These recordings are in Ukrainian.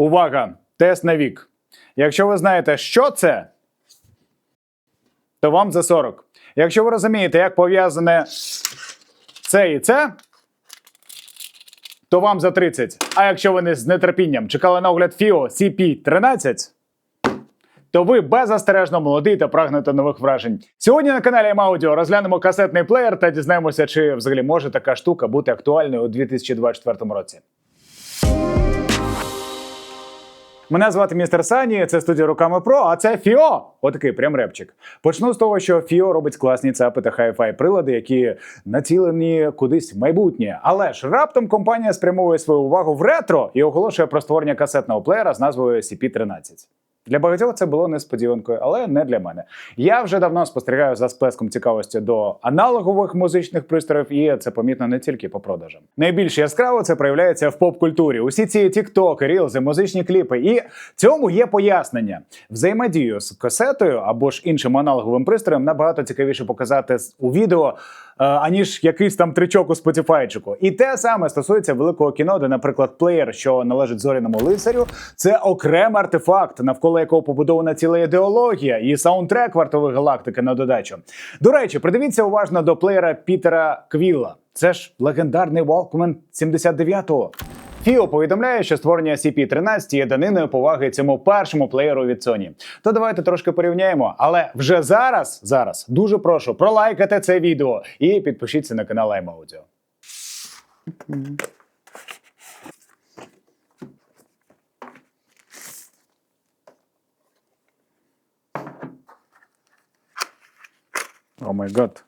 Увага! Тест на вік. Якщо ви знаєте, що це, то вам за 40. Якщо ви розумієте, як пов'язане це і це, то вам за 30. А якщо ви не з нетерпінням чекали на огляд FIO CP13, то ви беззастережно молодий та прагнете нових вражень. Сьогодні на каналі Маудіо розглянемо касетний плеєр та дізнаємося, чи взагалі може така штука бути актуальною у 2024 році. Мене звати містер Сані, це студія руками Про, а це Фіо. Отакий прям репчик. Почну з того, що Фіо робить класні цапи та хай-фай прилади, які націлені кудись в майбутнє. Але ж раптом компанія спрямовує свою увагу в ретро і оголошує про створення касетного плеєра з назвою CP13. Для багатьох це було несподіванкою, але не для мене. Я вже давно спостерігаю за сплеском цікавості до аналогових музичних пристроїв, і це помітно не тільки по продажам. Найбільш яскраво це проявляється в поп-культурі. Усі ці тіктоки, рілзи, музичні кліпи. І цьому є пояснення. Взаємодію з касетою або ж іншим аналоговим пристроєм набагато цікавіше показати у відео. е, Аніж якийсь там тричок у спотіфайчику. І те саме стосується великого кіно, де, наприклад, плеєр, що належить зоряному лицарю, це окремий артефакт, навколо якого побудована ціла ідеологія і саундтрек вартової галактики на додачу. До речі, придивіться уважно до плеєра Пітера Квілла. Це ж легендарний Walkman 79-го. Фіо повідомляє, що створення CP13 є даниною поваги цьому першому плеєру від Sony. То давайте трошки порівняємо. Але вже зараз, зараз дуже прошу пролайкати це відео і підпишіться на канал iMaudio. Oh my God.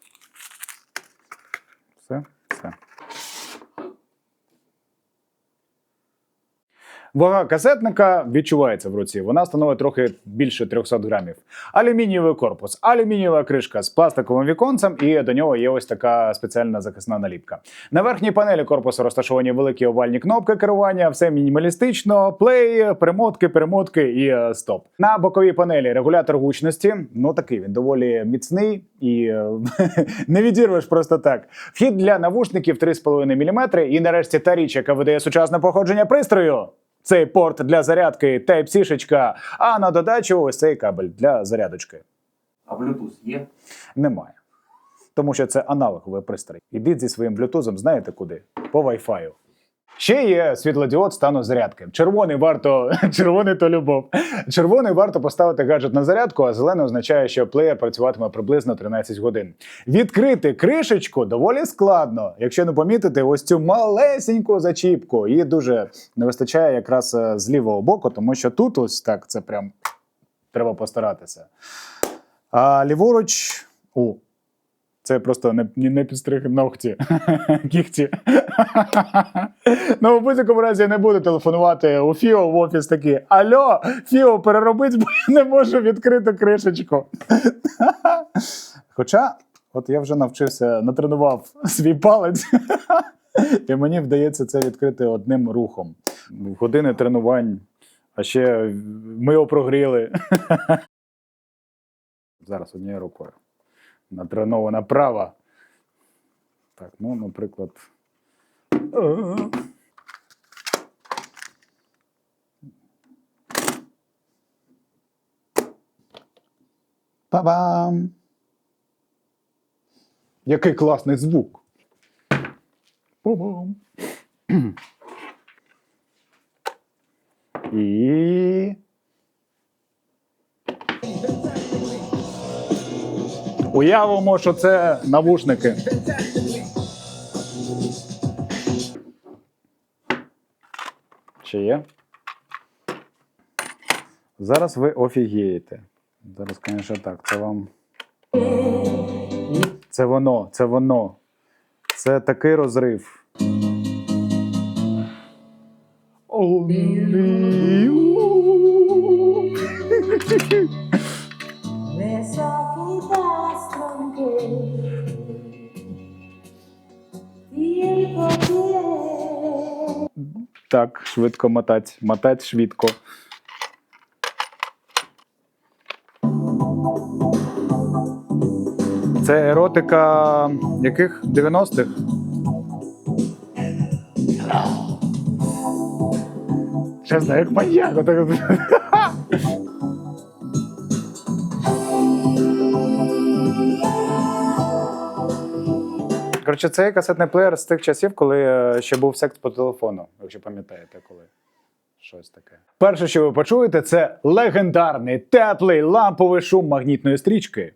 Вага касетника відчувається в руці. Вона становить трохи більше 300 грамів. Алюмінієвий корпус, алюмінієва кришка з пластиковим віконцем, і до нього є ось така спеціальна захисна наліпка. На верхній панелі корпусу розташовані великі овальні кнопки керування, все мінімалістично, плей, перемотки, перемотки і е, стоп. На боковій панелі регулятор гучності. Ну такий він доволі міцний і е, не відірвеш просто так. Вхід для навушників 3,5 мм. І нарешті та річ, яка видає сучасне походження пристрою. Цей порт для зарядки Type-C, а на додачу ось цей кабель для зарядочки. А Bluetooth є? Немає. Тому що це аналоговий пристрій. Ідіть зі своїм блютузом, знаєте куди? По Wi-Fi. Ще є світлодіод стану зарядки. Червоний варто червоний то любов. Червоний варто поставити гаджет на зарядку, а зелений означає, що плеєр працюватиме приблизно 13 годин. Відкрити кришечку доволі складно, якщо не помітити ось цю малесеньку зачіпку. Її дуже не вистачає якраз е, з лівого боку, тому що тут ось так це прям треба постаратися. А ліворуч. О, це просто не, не, підстриг ногті. Кіхті. ну, в будь-якому разі я не буду телефонувати у Фіо в офіс такий. Алло, Фіо, переробить, бо я не можу відкрити кришечку. Хоча, от я вже навчився, натренував свій палець. І мені вдається це відкрити одним рухом. Години тренувань, а ще ми його прогріли. Зараз однією рукою. Натренована права. Так, ну, наприклад. Па-бам! Який класний звук. Па-бам! І. Уявимо, що це навушники. Чи є? Зараз ви офігієте. Зараз, звісно, так. Це вам. Це воно, це воно. Це такий розрив. Only. Так, швидко мотать. Мотать швидко. Це еротика яких 90-х? Чесно, як маньяк. Коротше, це касетний плеєр з тих часів, коли е, ще був секс по телефону, якщо пам'ятаєте, коли. Щось таке. Перше, що ви почуєте, це легендарний теплий ламповий шум магнітної стрічки.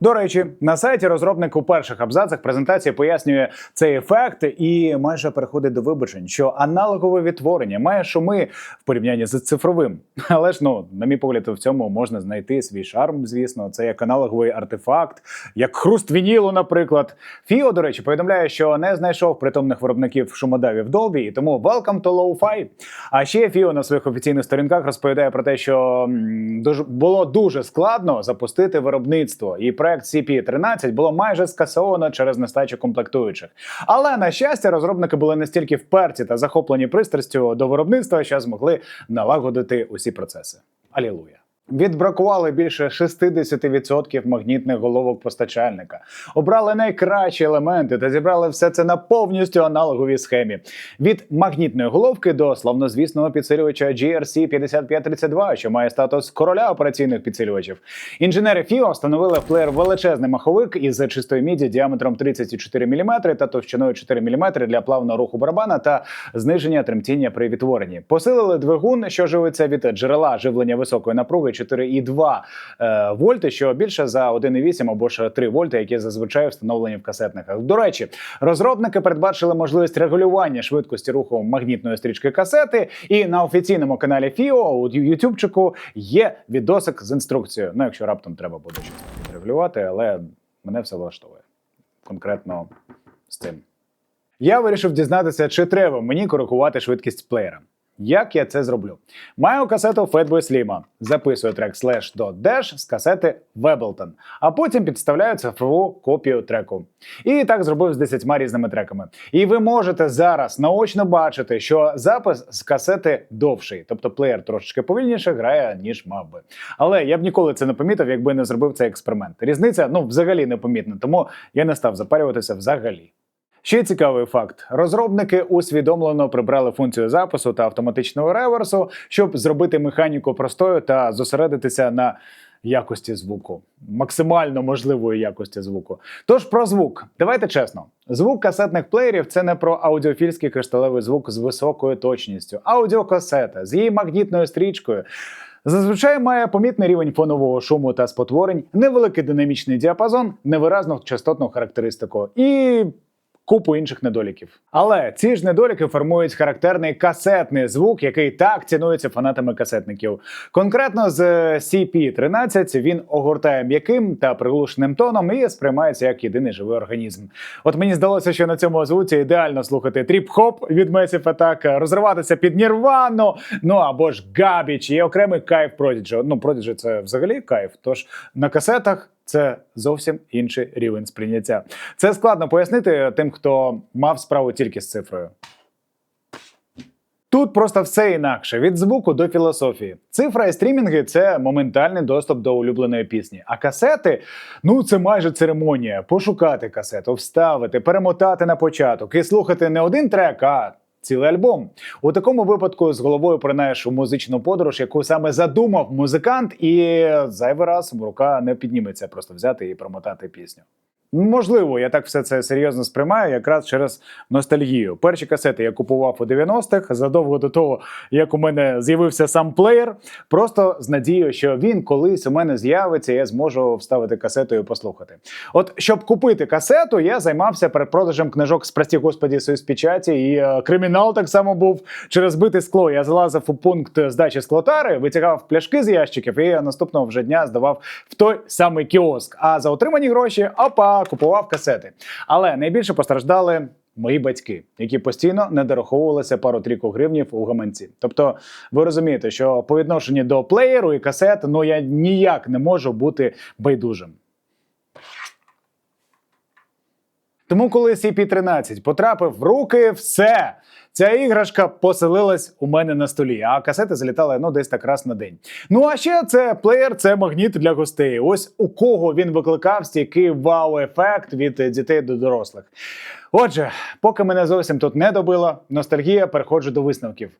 До речі, на сайті розробник у перших абзацах презентації пояснює цей ефект і майже переходить до вибачень, що аналогове відтворення має шуми в порівнянні з цифровим. Але ж ну, на мій погляд, в цьому можна знайти свій шарм. Звісно, це як аналоговий артефакт, як хруст вінілу, наприклад. Фіо, до речі, повідомляє, що не знайшов притомних виробників шумодавів Dolby, і тому welcome to Lo-Fi. А ще Фіо на своїх офіційних сторінках розповідає про те, що м, дуже було дуже складно запустити виробництво, і проект CP13 було майже скасовано через нестачу комплектуючих. Але на щастя, розробники були настільки вперті та захоплені пристрастю до виробництва, що змогли налагодити усі процеси. Алілуя. Відбракували більше 60% магнітних головок постачальника, обрали найкращі елементи та зібрали все це на повністю аналоговій схемі. Від магнітної головки до славнозвісного підсилювача GRC 5532, що має статус короля операційних підсилювачів. Інженери FIO встановили в плеєр величезний маховик із чистої міді діаметром 34 мм та товщиною 4 мм для плавного руху барабана та зниження тремтіння при відтворенні. Посилили двигун, що живиться від джерела живлення високої напруги 4,2 е, вольти, що більше за 1,8 або ж 3 вольти, які зазвичай встановлені в касетниках. До речі, розробники передбачили можливість регулювання швидкості руху магнітної стрічки касети. І на офіційному каналі FIO у ютубчику є відосик з інструкцією. Ну, якщо раптом треба буде щось відрегулювати, але мене все влаштовує конкретно з цим. Я вирішив дізнатися, чи треба мені коригувати швидкість плеєра. Як я це зроблю? Маю касету Fatboy Slim, записую трек slash до dash з касети Webleton, а потім підставляю цифрову копію треку. І так зробив з 10 різними треками. І ви можете зараз наочно бачити, що запис з касети довший, тобто плеєр трошечки повільніше грає, ніж мав би. Але я б ніколи це не помітив, якби не зробив цей експеримент. Різниця ну взагалі непомітна, тому я не став запарюватися взагалі. Ще цікавий факт: розробники усвідомлено прибрали функцію запису та автоматичного реверсу, щоб зробити механіку простою та зосередитися на якості звуку, максимально можливої якості звуку. Тож про звук, давайте чесно. Звук касетних плеєрів це не про аудіофільський кришталевий звук з високою точністю. Аудіокасета з її магнітною стрічкою. Зазвичай має помітний рівень фонового шуму та спотворень, невеликий динамічний діапазон, невиразну частотну характеристику і купу інших недоліків. Але ці ж недоліки формують характерний касетний звук, який так цінується фанатами касетників. Конкретно з CP13 він огортає м'яким та приглушеним тоном і сприймається як єдиний живий організм. От мені здалося, що на цьому звуці ідеально слухати тріп-хоп від Massive Attack, розриватися під Нірвану, ну або ж Garbage, є окремий кайф Prodigy. Ну, Prodigy — це взагалі кайф. Тож на касетах це зовсім інший рівень сприйняття. Це складно пояснити тим, хто мав справу тільки з цифрою. Тут просто все інакше від звуку до філософії. Цифра і стрімінги це моментальний доступ до улюбленої пісні. А касети ну це майже церемонія. Пошукати касету, вставити, перемотати на початок і слухати не один трек, а цілий альбом. У такому випадку з головою принаєш у музичну подорож, яку саме задумав музикант, і зайвий раз рука не підніметься просто взяти і промотати пісню. Можливо, я так все це серйозно сприймаю, якраз через ностальгію. Перші касети я купував у 90-х, задовго до того, як у мене з'явився сам плеєр, просто з надією, що він колись у мене з'явиться, я зможу вставити касету і послухати. От щоб купити касету, я займався передпродажем книжок з прості господі союз печаті, і е, кримінал так само був через бите скло. Я залазив у пункт здачі склотари, витягав пляшки з ящиків і наступного вже дня здавав в той самий кіоск. А за отримані гроші опа, купував касети. Але найбільше постраждали. Мої батьки, які постійно не дораховувалися пару-трійку гривнів у гаманці. Тобто, ви розумієте, що по відношенню до плеєру і касет, ну я ніяк не можу бути байдужим. Тому, коли CP13 потрапив в руки, все. Ця іграшка поселилась у мене на столі, а касети залітали ну десь так раз на день. Ну а ще це плеєр, це магніт для гостей. Ось у кого він викликав стійкий вау-ефект від дітей до дорослих. Отже, поки мене зовсім тут не добила, ностальгія переходжу до висновків.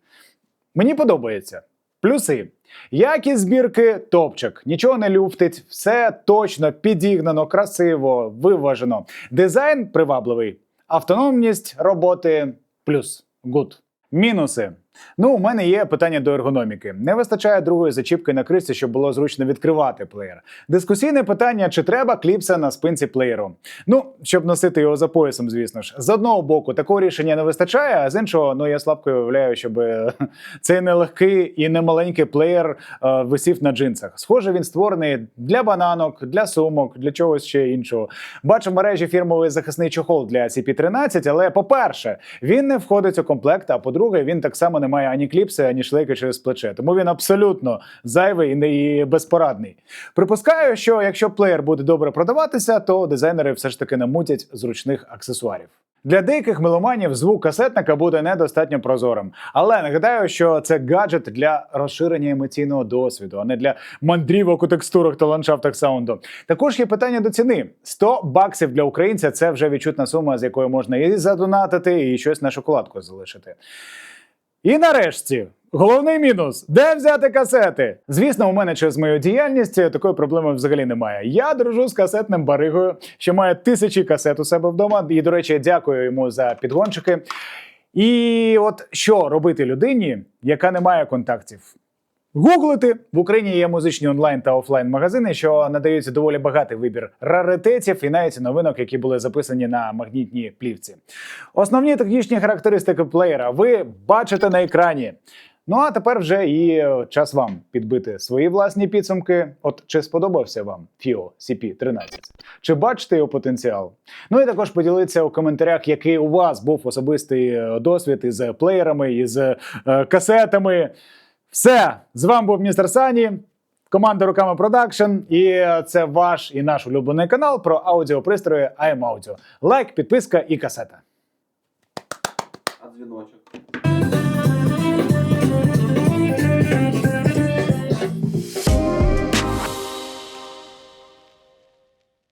Мені подобається. Плюси. Якість збірки топчик, нічого не люфтить, все точно підігнано, красиво, виважено. Дизайн привабливий, автономність роботи плюс. Гуд. Мінуси. Ну, у мене є питання до ергономіки. Не вистачає другої зачіпки на кришці, щоб було зручно відкривати плеєр. Дискусійне питання: чи треба кліпса на спинці плеєру? Ну, щоб носити його за поясом, звісно ж. З одного боку, такого рішення не вистачає, а з іншого, ну я слабко уявляю, щоб е, цей нелегкий і немаленький плеєр е, висів на джинсах. Схоже, він створений для бананок, для сумок, для чогось ще іншого. Бачу в мережі фірмовий захисний чохол для CP13, але по-перше, він не входить у комплект. А по-друге, він так само не має ані кліпси, ані шлейки через плече. Тому він абсолютно зайвий і безпорадний. Припускаю, що якщо плеєр буде добре продаватися, то дизайнери все ж таки намутять зручних аксесуарів. Для деяких меломанів звук касетника буде недостатньо прозорим, але нагадаю, що це гаджет для розширення емоційного досвіду, а не для мандрівок у текстурах та ландшафтах саунду. Також є питання до ціни: 100 баксів для українця це вже відчутна сума, з якою можна і задонатити, і щось на шоколадку залишити. І нарешті. Головний мінус: де взяти касети? Звісно, у мене через мою діяльність такої проблеми взагалі немає. Я дружу з касетним баригою, що має тисячі касет у себе вдома. І, до речі, дякую йому за підгончики. І от що робити людині, яка не має контактів? Гуглити в Україні є музичні онлайн та офлайн магазини, що надають доволі багатий вибір раритетів і навіть новинок, які були записані на магнітній плівці. Основні технічні характеристики плеєра ви бачите на екрані. Ну а тепер вже і час вам підбити свої власні підсумки. От чи сподобався вам FIO CP13? Чи бачите його потенціал? Ну і також поділитися у коментарях, який у вас був особистий е, досвід із плеєрами, із е, касетами. Все, з вами був містер Сані, команда Руками Продакшн, і це ваш і наш улюблений канал про аудіопристрої IM Audio. Лайк, підписка і касета. А дзвіночок.